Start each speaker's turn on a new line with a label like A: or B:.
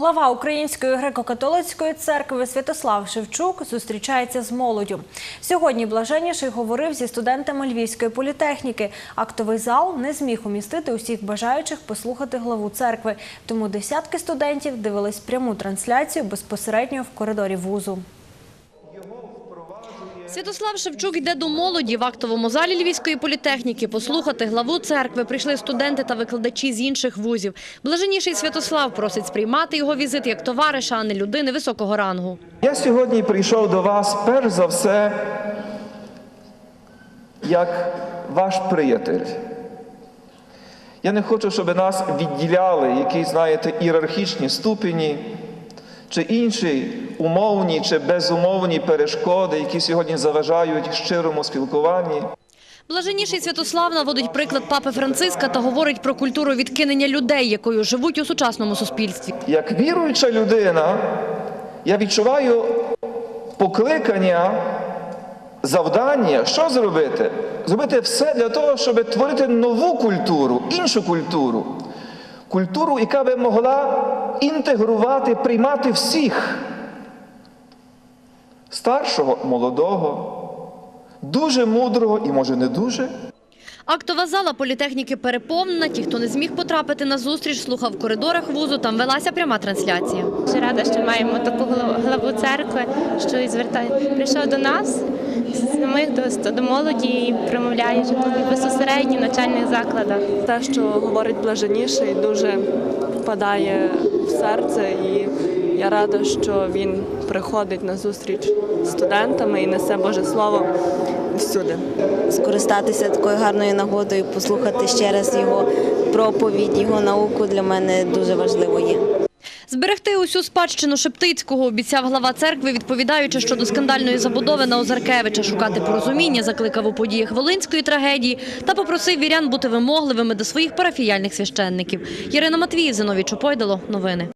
A: Глава Української греко-католицької церкви Святослав Шевчук зустрічається з молоддю. Сьогодні блаженніший говорив зі студентами Львівської політехніки. Актовий зал не зміг умістити усіх бажаючих послухати главу церкви. Тому десятки студентів дивились пряму трансляцію безпосередньо в коридорі вузу.
B: Святослав Шевчук йде до молоді в актовому залі Львівської політехніки. Послухати главу церкви прийшли студенти та викладачі з інших вузів. Блаженніший Святослав просить сприймати його візит як товариша, а не людини високого рангу.
C: Я сьогодні прийшов до вас перш за все як ваш приятель. Я не хочу, щоб нас відділяли якісь, знаєте, ієрархічні ступені чи інші умовні чи безумовні перешкоди, які сьогодні заважають щирому спілкуванні.
B: Блаженніший Святослав наводить приклад папи Франциска та говорить про культуру відкинення людей, якою живуть у сучасному суспільстві.
C: Як віруюча людина, я відчуваю покликання, завдання, що зробити? Зробити все для того, щоб творити нову культуру, іншу культуру. Культуру, яка би могла інтегрувати, приймати всіх. Старшого, молодого, дуже мудрого і, може, не дуже.
B: Актова зала політехніки переповнена. Ті, хто не зміг потрапити на зустріч, слухав в коридорах вузу. Там велася пряма трансляція.
D: Дуже рада, що маємо таку главу- церкви, що і звертає. Прийшов до нас, з самих до, до молоді і промовляє що тут безпосередньо в навчальних закладах.
E: те, що говорить блаженіший, дуже впадає в серце, і я рада, що він приходить на зустріч з студентами і несе Боже Слово всюди.
F: скористатися такою гарною нагодою, послухати ще раз його проповідь, його науку для мене дуже важливо є.
B: Зберегти усю спадщину Шептицького обіцяв глава церкви, відповідаючи щодо скандальної забудови на Озаркевича, шукати порозуміння, закликав у подіях Волинської трагедії та попросив вірян бути вимогливими до своїх парафіяльних священників. Ярина Матвіїв, Зиновій Чопойдало. Новини.